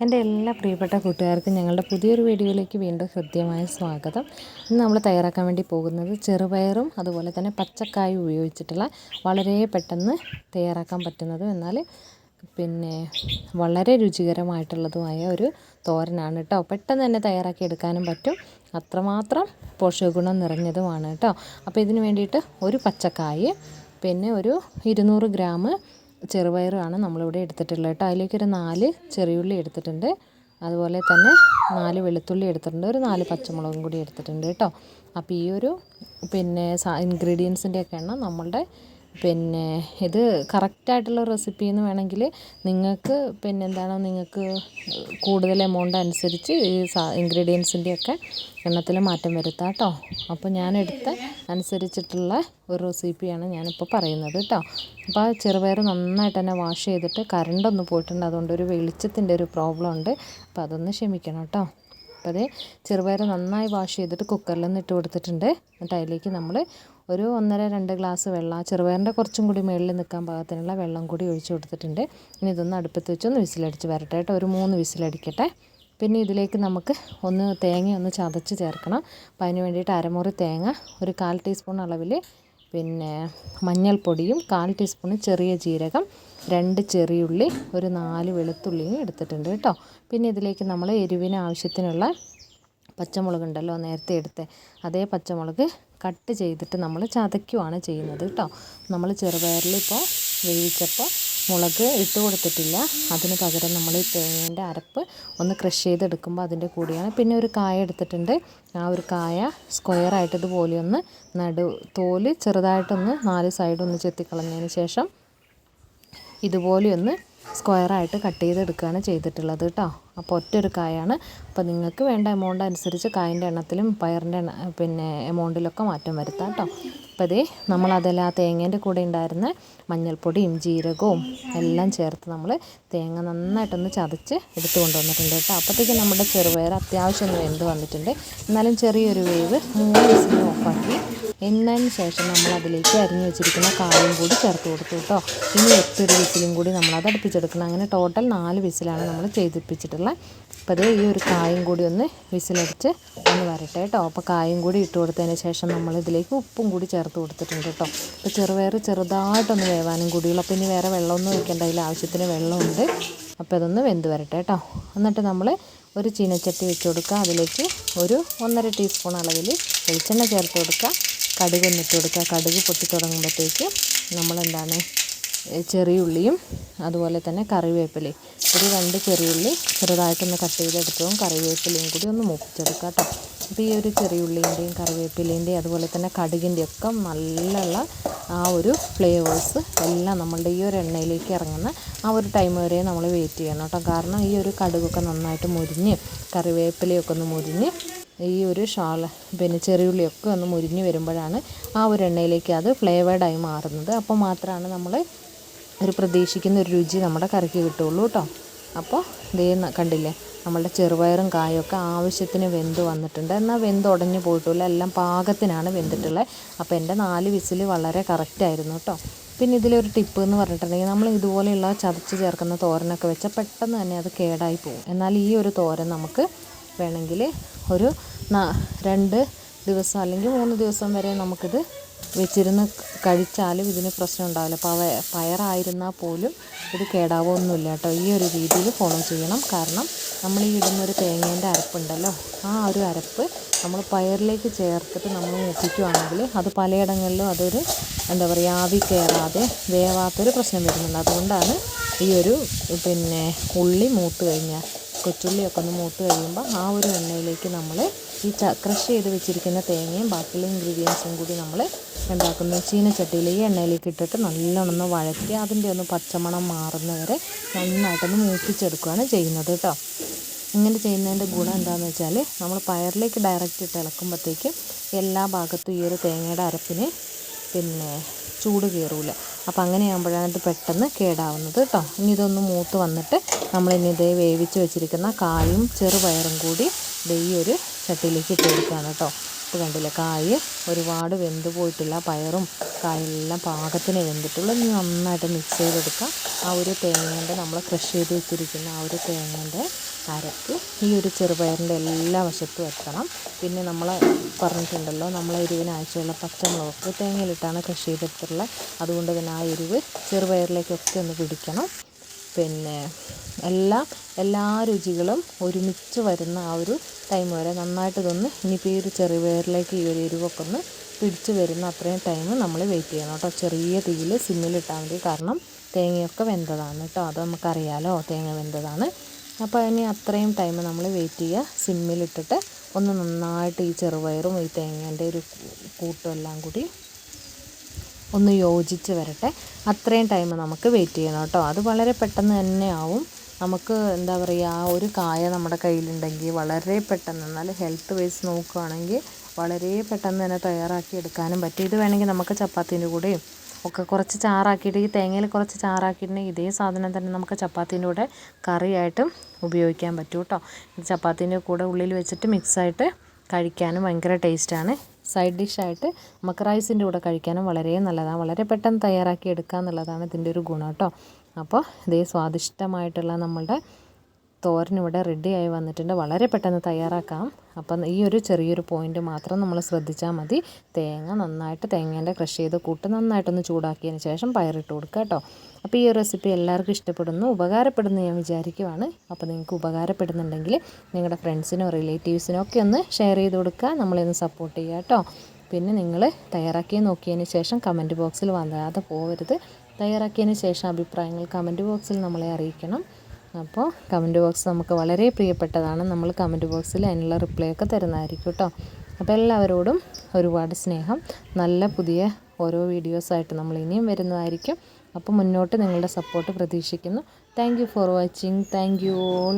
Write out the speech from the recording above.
എന്റെ എല്ലാ പ്രിയപ്പെട്ട കൂട്ടുകാർക്കും ഞങ്ങളുടെ പുതിയൊരു വീഡിയോയിലേക്ക് വീണ്ടും ഹൃദ്യമായ സ്വാഗതം. ഇന്ന് നമ്മൾ തയ്യാറാക്കാൻ വേണ്ടി പോകുന്നത് ചെറുപയറും അതുപോലെ തന്നെ പച്ചക്കായും ഉപയോഗിച്ചിട്ടുള്ള വളരെ പെട്ടെന്ന് തയ്യാറാക്കാൻ പറ്റുന്നതും എന്നാൽ പിന്നെ വളരെ രുചികരമായിട്ടുള്ളതുമായ ഒരു തോരനാണ് കേട്ടോ. പെട്ടെന്ന് തന്നെ തയ്യാറാക്കി എടുക്കാനും പറ്റും. അത്രമാത്രം പോഷകഗുണം നിറഞ്ഞതുമാണ് കേട്ടോ. അപ്പോൾ ഇതിന് വേണ്ടിയിട്ട് ഒരു പച്ചക്കായ് പിന്നെ ഒരു ഇരുന്നൂറ് ഗ്രാം ചെറുപയറാണ് നമ്മളിവിടെ എടുത്തിട്ടുള്ളത് കേട്ടോ. അതിലേക്കൊരു നാല് ചെറിയുള്ളി എടുത്തിട്ടുണ്ട്. അതുപോലെ തന്നെ നാല് വെളുത്തുള്ളി എടുത്തിട്ടുണ്ട്. ഒരു നാല് പച്ചമുളകും കൂടി എടുത്തിട്ടുണ്ട് കേട്ടോ. അപ്പോൾ ഈ ഒരു പിന്നെ ഇൻഗ്രീഡിയൻസിന്റെ ഇൻഗ്രീഡിയൻസിന്റെയൊക്കെ എണ്ണം നമ്മളുടെ പിന്നെ ഇത് കറക്റ്റായിട്ടുള്ള റെസിപ്പി എന്ന് വേണമെങ്കിൽ നിങ്ങൾക്ക് പിന്നെ എന്താണ് നിങ്ങൾക്ക് കൂടുതൽ എമൗണ്ട് അനുസരിച്ച് ഈ സാ ഇൻഗ്രീഡിയൻസിന്റെയൊക്കെ എണ്ണത്തിൽ മാറ്റം വരുത്താം കേട്ടോ. അപ്പോൾ ഞാൻ എടുത്ത അനുസരിച്ചിട്ടുള്ള ഒരു റെസിപ്പിയാണ് ഞാനിപ്പോൾ പറയുന്നത് കേട്ടോ. അപ്പോൾ ആ ചെറുപയർ നന്നായിട്ട് തന്നെ വാഷ് ചെയ്തിട്ട് കറണ്ടൊന്ന് പോയിട്ടുണ്ട്. അതുകൊണ്ട് ഒരു വെളിച്ചത്തിന്റെ ഒരു പ്രോബ്ലം ഉണ്ട്. അപ്പോൾ അതൊന്ന് ക്ഷമിക്കണം കേട്ടോ. അപ്പോൾ അതേ ചെറുപയർ നന്നായി വാഷ് ചെയ്തിട്ട് കുക്കറിൽ നിന്ന് ഇട്ട് കൊടുത്തിട്ടുണ്ട്. എന്നിട്ട് അതിലേക്ക് നമ്മൾ ഒരു ഒന്നര രണ്ട് ഗ്ലാസ് വെള്ളം ചെറുപയറിന്റെ കുറച്ചും കൂടി മുകളിൽ നിൽക്കാൻ പാകത്തിനുള്ള വെള്ളം കൂടി ഒഴിച്ചു കൊടുത്തിട്ടുണ്ട്. ഇനി ഇതൊന്ന് അടുപ്പത്ത് വെച്ചൊന്ന് വിസിലടിച്ച് വരട്ടെ കേട്ടോ. ഒരു മൂന്ന് വിസിലടിക്കട്ടെ. പിന്നെ ഇതിലേക്ക് നമുക്ക് ഒന്ന് തേങ്ങ ഒന്ന് ചതച്ച് ചേർക്കണം. അപ്പോൾ അതിന് വേണ്ടിയിട്ട് അരമുറി തേങ്ങ ഒരു കാൽ ടീസ്പൂൺ അളവിൽ പിന്നെ മഞ്ഞൾപ്പൊടിയും കാൽ ടീസ്പൂൺ ചെറിയ ജീരകം രണ്ട് ചെറിയുള്ളി ഒരു നാല് വെളുത്തുള്ളിയും എടുത്തിട്ടുണ്ട് കേട്ടോ. പിന്നെ ഇതിലേക്ക് നമ്മൾ എരിവിന് ആവശ്യത്തിനുള്ള പച്ചമുളക് ഉണ്ടല്ലോ നേരത്തെ എടുത്തേ. അതേ പച്ചമുളക് കട്ട് ചെയ്തിട്ട് നമ്മൾ ചതയ്ക്കുവാണ് ചെയ്യുന്നത് കേട്ടോ നമ്മൾ ചെറുപയറിൽ ഇപ്പോൾ വേവിച്ചപ്പോൾ മുളക് ഇട്ട് കൊടുത്തിട്ടില്ല. അതിന് പകരം നമ്മൾ ഈ തേങ്ങേന്റെ അരപ്പ് ഒന്ന് ക്രഷ് ചെയ്തെടുക്കുമ്പോൾ അതിന്റെ കൂടിയാണ്. പിന്നെ ഒരു കായ എടുത്തിട്ടുണ്ട്. ആ ഒരു കായ സ്ക്വയർ ആയിട്ട് ഇതുപോലെ ഒന്ന് നടു തോൽ ചെറുതായിട്ടൊന്ന് നാല് സൈഡൊന്ന് ചെത്തിക്കളഞ്ഞതിന് ശേഷം ഇതുപോലെ ഒന്ന് സ്ക്വയറായിട്ട് കട്ട് ചെയ്തെടുക്കുകയാണ് ചെയ്തിട്ടുള്ളത് കേട്ടോ. അപ്പോൾ ഒറ്റൊരു കായാണ്. അപ്പോൾ നിങ്ങൾക്ക് വേണ്ട എമൗണ്ട് അനുസരിച്ച് കായന്റെ എണ്ണത്തിലും പയറിന്റെ എണ്ണ പിന്നെ എമൗണ്ടിലൊക്കെ മാറ്റം വരുത്താം കേട്ടോ. അപ്പോൾ അതേ നമ്മളതെല്ലാം ആ തേങ്ങേന്റെ കൂടെ ഉണ്ടായിരുന്ന മഞ്ഞൾപ്പൊടിയും ജീരകവും എല്ലാം ചേർത്ത് നമ്മൾ തേങ്ങ നന്നായിട്ടൊന്ന് ചതച്ച് എടുത്തു കൊണ്ടുവന്നിട്ടുണ്ട് കേട്ടോ. അപ്പോഴത്തേക്കും നമ്മുടെ ചെറുപയർ അത്യാവശ്യം വെന്ത് വന്നിട്ടുണ്ട്. എന്നാലും ചെറിയൊരു വേവ് മൂന്ന് ദിവസം ഓഫാക്കി എന്നതിന് ശേഷം നമ്മൾ അതിലേക്ക് അരിഞ്ഞു വെച്ചിരിക്കുന്ന കായും കൂടി ചേർത്ത് കൊടുത്തു കേട്ടോ. ഇനി എട്ടൊരു വിസിലും കൂടി നമ്മൾ അത് അടുപ്പിച്ചെടുക്കണം. അങ്ങനെ ടോട്ടൽ നാല് വിസിലാണ് നമ്മൾ ചെയ്തിപ്പിച്ചിട്ടുള്ളത് അപ്പോൾ അത് ഈ ഒരു കായും കൂടി ഒന്ന് വിസിലടിച്ച് ഒന്ന് വരട്ടെ കേട്ടോ. അപ്പോൾ കായും കൂടി ഇട്ട് കൊടുത്തതിന് ശേഷം നമ്മൾ ഇതിലേക്ക് ഉപ്പും കൂടി ചേർത്ത് കൊടുത്തിട്ടുണ്ട് കേട്ടോ. അപ്പോൾ ചെറുപയർ ചെറുതായിട്ടൊന്ന് വേവാനും കൂടിയുള്ളൂ. അപ്പോൾ ഇനി വേറെ വെള്ളമൊന്നും ഒഴിക്കേണ്ട. അതിൽ ആവശ്യത്തിന് വെള്ളമുണ്ട്. അപ്പോൾ അതൊന്ന് വെന്ത് വരട്ടെ കേട്ടോ. എന്നിട്ട് നമ്മൾ ഒരു ചീനച്ചട്ടി വെച്ച് കൊടുക്കുക. അതിലേക്ക് ഒരു ഒന്നര ടീസ്പൂൺ അളവിൽ വെളിച്ചെണ്ണ ചേർത്ത് കൊടുക്കുക. കടുക് ഒന്നിട്ട് കൊടുക്കുക. കടുക് പൊട്ടി തുടങ്ങുമ്പോഴത്തേക്ക് നമ്മളെന്താണ് ചെറിയുള്ളിയും അതുപോലെ തന്നെ കറിവേപ്പിലയും. ഒരു രണ്ട് ചെറിയുള്ളി ചെറുതായിട്ടൊന്ന് കട്ട് ചെയ്തെടുത്തതും കറിവേപ്പിലയും കൂടി ഒന്ന് മൂപ്പിച്ചെടുക്കുക കേട്ടോ. അപ്പോൾ ഈ ഒരു ചെറിയുള്ളീന്റെയും കറിവേപ്പിലേന്റെയും അതുപോലെ തന്നെ കടുകിന്റെ ഒക്കെ നല്ല ആ ഒരു ഫ്ലേവേഴ്സ് എല്ലാം നമ്മളുടെ ഈ ഒരു എണ്ണയിലേക്ക് ഇറങ്ങുന്ന ആ ഒരു ടൈം വരെ നമ്മൾ വെയിറ്റ് ചെയ്യണം കേട്ടോ. കാരണം ഈ ഒരു കടുകൊക്കെ നന്നായിട്ട് മുരിഞ്ഞ് കറിവേപ്പിലയൊക്കെ ഒന്ന് മുരിഞ്ഞ് ഈ ഒരു ഷാള പിന്നെ ചെറിയുള്ളിയൊക്കെ ഒന്ന് മുരിഞ്ഞ് വരുമ്പോഴാണ് ആ ഒരു എണ്ണയിലേക്ക് അത് ഫ്ലേവേഡായി മാറുന്നത്. അപ്പോൾ മാത്രമാണ് നമ്മൾ ഒരു പ്രതീക്ഷിക്കുന്ന ഒരു രുചി നമ്മുടെ കറിക്ക് കിട്ടുള്ളൂ കേട്ടോ അപ്പോൾ ദേ കണ്ടില്ലേ? നമ്മളുടെ ചെറുപയറും കായൊക്കെ ആവശ്യത്തിന് വെന്ത് വന്നിട്ടുണ്ട്. എന്നാൽ വെന്ത് ഉടഞ്ഞു പോയിട്ടില്ല എല്ലാം പാകത്തിനാണ് വെന്തിട്ടുള്ളത്. അപ്പോൾ എന്റെ നാല് വിസിൽ വളരെ കറക്റ്റായിരുന്നു കേട്ടോ പിന്നെ ഇതിലൊരു ടിപ്പ് എന്ന് പറഞ്ഞിട്ടുണ്ടെങ്കിൽ നമ്മൾ ഇതുപോലെയുള്ള ചതച്ച് ചേർക്കുന്ന തോരനൊക്കെ വെച്ചാൽ പെട്ടെന്ന് തന്നെ അത് കേടായി പോകും. എന്നാൽ ഈ ഒരു തോരൻ നമുക്ക് വേണമെങ്കിൽ ഒരു രണ്ട് ദിവസം അല്ലെങ്കിൽ മൂന്ന് ദിവസം വരെ നമുക്കിത് വെച്ചിരുന്ന് കഴിച്ചാലും ഇതിന് പ്രശ്നം ഉണ്ടാവില്ല. പവ പയറായിരുന്നാൽ പോലും ഇത് കേടാവൊന്നുമില്ല കേട്ടോ. ഈ ഒരു രീതിയിൽ ഫോളോ ചെയ്യണം. കാരണം നമ്മൾ ഈ ഇടുന്നൊരു തേങ്ങേന്റെ അരപ്പുണ്ടല്ലോ. ആ ഒരു അരപ്പ് നമ്മൾ പയറിലേക്ക് ചേർത്തിട്ട് നമ്മൾ മൂപ്പിക്കുകയാണെങ്കിൽ അത് പലയിടങ്ങളിലും അതൊരു എന്താ പറയുക ആവി കയറാതെ വേവാത്തൊരു പ്രശ്നം വരുന്നുണ്ട്. അതുകൊണ്ടാണ് ഈ ഒരു പിന്നെ ഉള്ളി മൂത്ത് കഴിഞ്ഞാൽ. കൊച്ചുള്ളിയൊക്കെ ഒന്ന് മൂത്ത് കഴിയുമ്പോൾ ആ ഒരു എണ്ണയിലേക്ക് നമ്മൾ ഈ ക്രഷ് ചെയ്ത് വെച്ചിരിക്കുന്ന തേങ്ങയും ബാക്കിയുള്ള ഇൻഗ്രീഡിയൻസും കൂടി നമ്മൾ ഉണ്ടാക്കുന്ന. ചീനച്ചട്ടിയിൽ ഈ എണ്ണയിലേക്ക് ഇട്ടിട്ട് നല്ലോണം വഴറ്റി അതിന്റെ ഒന്ന് പച്ചമണം മാറുന്നവരെ നന്നായിട്ടൊന്ന് മൂപ്പിച്ചെടുക്കുകയാണ് ചെയ്യുന്നത് കേട്ടോ. ഇങ്ങനെ ചെയ്യുന്നതിന്റെ ഗുണം എന്താണെന്ന് വെച്ചാൽ നമ്മൾ പയറിലേക്ക് ഡയറക്റ്റ് ഇട്ട് ഇളക്കുമ്പോഴത്തേക്കും എല്ലാ ഭാഗത്തും ഈ ഒരു തേങ്ങയുടെ അരപ്പിന് പിന്നെ ചൂട് കയറൂല അപ്പോൾ അങ്ങനെയാകുമ്പോഴാണ് ഇത് പെട്ടെന്ന് കേടാവുന്നത് കേട്ടോ. ഇനി ഇതൊന്ന് മൂത്ത് വന്നിട്ട് നമ്മൾ ഇനി ഇതേ വേവിച്ച് വെച്ചിരിക്കുന്ന കായും ചെറുപയറും കൂടി ഈ ഒരു ചട്ടിയിലേക്ക് ഇട്ട് കൊടുക്കുകയാണ് കേട്ടോ. ഇപ്പോൾ കണ്ടില്ലേ? കായ് ഒരുപാട് വെന്ത് പോയിട്ടില്ല പയറും കായെല്ലാം പാകത്തിന് വെന്തിട്ടുള്ള. നന്നായിട്ട് മിക്സ് ചെയ്തെടുക്കാം. ആ ഒരു തേങ്ങേന്റെ നമ്മൾ ക്രഷ് ചെയ്ത് വെച്ചിരിക്കുന്ന ആ ഒരു തേങ്ങേന്റെ അരക്ക് ഈ ഒരു ചെറുപയറിന്റെ എല്ലാ വശത്തും എത്തണം. പിന്നെ നമ്മൾ പറഞ്ഞിട്ടുണ്ടല്ലോ നമ്മൾ എരിവിനാഴ്ചയുള്ള പച്ചമുളക് തേങ്ങയിലിട്ടാണ് ക്രഷ് ചെയ്തെടുത്തിട്ടുള്ളത്. അതുകൊണ്ട് തന്നെ ആ എരിവ് ചെറുപയറിലേക്കൊക്കെ ഒന്ന് പിടിക്കണം. പിന്നെ എല്ലാം എല്ലാ രുചികളും ഒരുമിച്ച് വരുന്ന ആ ഒരു ടൈം വരെ നന്നായിട്ട് ഇതൊന്ന് ഇനിയിപ്പോൾ ഈ ഒരു ചെറുപയറിലേക്ക് ഈ ഒരു എരിവൊക്കെ ഒന്ന് പിടിച്ച് വരുന്ന അത്രയും ടൈം നമ്മൾ വെയിറ്റ് ചെയ്യണം കേട്ടോ. ചെറിയ തീയിൽ സിമ്മിലിട്ടാൽ മതി. കാരണം തേങ്ങയൊക്കെ വെന്തതാണ് കേട്ടോ. അത് നമുക്കറിയാലോ തേങ്ങ വെന്തതാണ്. അപ്പോൾ ഇനി അത്രയും ടൈം നമ്മൾ വെയിറ്റ് ചെയ്യുക. സിമ്മിലിട്ടിട്ട് ഒന്ന് നന്നായിട്ട് ഈ ചെറുപയറും ഈ തേങ്ങേന്റെ ഒരു കൂട്ടും എല്ലാം കൂടി ഒന്ന് യോജിച്ച് വരട്ടെ. അത്രയും ടൈം നമുക്ക് വെയിറ്റ് ചെയ്യണം കേട്ടോ. അത് വളരെ പെട്ടെന്ന് തന്നെ ആവും. നമുക്ക് എന്താ പറയുക ആ ഒരു കായ നമ്മുടെ കയ്യിലുണ്ടെങ്കിൽ വളരെ പെട്ടെന്ന് എന്നാൽ ഹെൽത്ത് വൈസ് നോക്കുകയാണെങ്കിൽ വളരെ പെട്ടെന്ന് തന്നെ തയ്യാറാക്കി എടുക്കാനും പറ്റും. ഇത് വേണമെങ്കിൽ നമുക്ക് ചപ്പാത്തിന്റെ കൂടെയും ഒക്കെ കുറച്ച് ചാറാക്കിയിട്ട് ഈ തേങ്ങയിൽ കുറച്ച് ചാറാക്കിയിട്ടുണ്ടെങ്കിൽ ഇതേ സാധനം തന്നെ നമുക്ക് ചപ്പാത്തിന്റെ കൂടെ കറിയായിട്ടും ഉപയോഗിക്കാൻ പറ്റും കേട്ടോ. ചപ്പാത്തിന്റെ കൂടെ ഉള്ളിൽ വെച്ചിട്ട് മിക്സായിട്ട് കഴിക്കാനും ഭയങ്കര ടേസ്റ്റാണ് സൈഡ് ഡിഷായിട്ട് നമുക്ക് റൈസിന്റെ കൂടെ കഴിക്കാനും വളരെ നല്ലതാണ്. വളരെ പെട്ടെന്ന് തയ്യാറാക്കി എടുക്കുക എന്നുള്ളതാണ് ഇതിന്റെ ഒരു ഗുണം കേട്ടോ. അപ്പോൾ ഇതേ സ്വാദിഷ്ടമായിട്ടുള്ള നമ്മളുടെ തോരൻ ഇവിടെ ആയി വന്നിട്ടുണ്ട്. വളരെ പെട്ടെന്ന് തയ്യാറാക്കാം. അപ്പം ഈ ഒരു ചെറിയൊരു പോയിന്റ് മാത്രം നമ്മൾ ശ്രദ്ധിച്ചാൽ മതി. തേങ്ങ നന്നായിട്ട് തേങ്ങേന്റെ ക്രഷ് ചെയ്ത് കൂട്ട് നന്നായിട്ടൊന്ന് ചൂടാക്കിയതിന് ശേഷം പയറിട്ട് കൊടുക്കുക കേട്ടോ. അപ്പോൾ ഈ റെസിപ്പി എല്ലാവർക്കും ഇഷ്ടപ്പെടുന്നു ഉപകാരപ്പെടുന്നു ഞാൻ വിചാരിക്കുവാണ്. അപ്പോൾ നിങ്ങൾക്ക് ഉപകാരപ്പെടുന്നുണ്ടെങ്കിൽ നിങ്ങളുടെ ഫ്രണ്ട്സിനോ റിലേറ്റീവ്സിനോ ഒക്കെ ഒന്ന് ഷെയർ ചെയ്ത് കൊടുക്കുക. നമ്മളെയൊന്ന് സപ്പോർട്ട് ചെയ്യുക കേട്ടോ. പിന്നെ നിങ്ങൾ തയ്യാറാക്കി നോക്കിയതിന് ശേഷം കമന്റ് ബോക്സിൽ വന്നാതെ പോകരുത് തയ്യാറാക്കിയതിന് ശേഷം അഭിപ്രായങ്ങൾ കമന്റ് ബോക്സിൽ നമ്മളെ അറിയിക്കണം. അപ്പോൾ കമന്റ് ബോക്സ് നമുക്ക് വളരെ പ്രിയപ്പെട്ടതാണ്. നമ്മൾ കമന്റ് ബോക്സിൽ അതിനുള്ള റിപ്ലൈ ഒക്കെ തരുന്നതായിരിക്കും കേട്ടോ. അപ്പോൾ എല്ലാവരോടും ഒരുപാട് സ്നേഹം. നല്ല പുതിയ ഓരോ വീഡിയോസായിട്ട് നമ്മൾ ഇനിയും വരുന്നതായിരിക്കും. അപ്പോൾ മുന്നോട്ട് നിങ്ങളുടെ സപ്പോർട്ട് പ്രതീക്ഷിക്കുന്നു. Thank for watching thank all